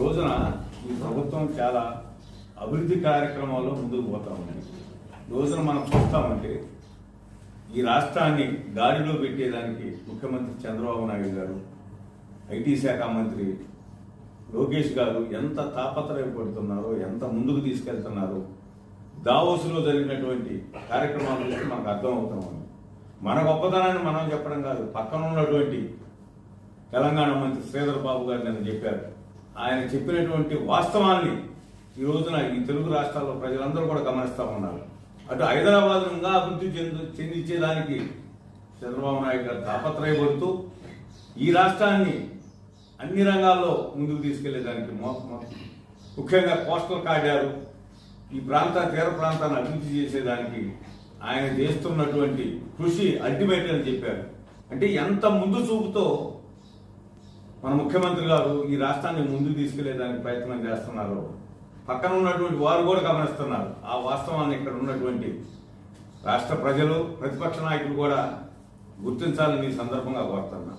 రోజున ఈ ప్రభుత్వం చాలా అభివృద్ధి కార్యక్రమాల్లో ముందుకు పోతా ఉంది. రోజున మనం చూస్తామంటే ఈ రాష్ట్రాన్ని గాడిలో పెట్టేదానికి ముఖ్యమంత్రి చంద్రబాబు నాయుడు గారు ఐటీ శాఖ మంత్రి లోకేష్ గారు ఎంత తాపత్రయపడుతున్నారో ఎంత ముందుకు తీసుకెళ్తున్నారో దావోసులో జరిగినటువంటి కార్యక్రమాల గురించి మనకు అర్థమవుతున్నాం మన గొప్పతనాన్ని మనం చెప్పడం కాదు పక్కన ఉన్నటువంటి తెలంగాణ మంత్రి శ్రీధర్ బాబు గారు నిన్న చెప్పారు ఆయన చెప్పినటువంటి వాస్తవాన్ని ఈ రోజున ఈ తెలుగు రాష్ట్రాల్లో ప్రజలందరూ కూడా గమనిస్తూ ఉన్నారు. అటు హైదరాబాద్ ఇంకా అభివృద్ధి చెందు చెందించేదానికి చంద్రబాబు నాయుడు గారు తాపత్రయపడుతూ ఈ రాష్ట్రాన్ని అన్ని రంగాల్లో ముందుకు తీసుకెళ్ళేదానికి ముఖ్యంగా కోస్టల్ కారిడారు ఈ ప్రాంత తీర ప్రాంతాన్ని అభివృద్ధి చేసేదానికి ఆయన చేస్తున్నటువంటి కృషి అల్టిమేట్ అని చెప్పారు. అంటే ఎంత ముందు చూపుతో మన ముఖ్యమంత్రి గారు ఈ రాష్ట్రాన్ని ముందుకు తీసుకెళ్ళేదానికి ప్రయత్నం చేస్తున్నారు. పక్కన ఉన్నటువంటి వారు కూడా గమనిస్తున్నారు. ఆ వాస్తవాన్ని ఇక్కడ ఉన్నటువంటి రాష్ట్ర ప్రజలు ప్రతిపక్ష నాయకులు కూడా గుర్తించాలని ఈ సందర్భంగా కోరుతున్నా.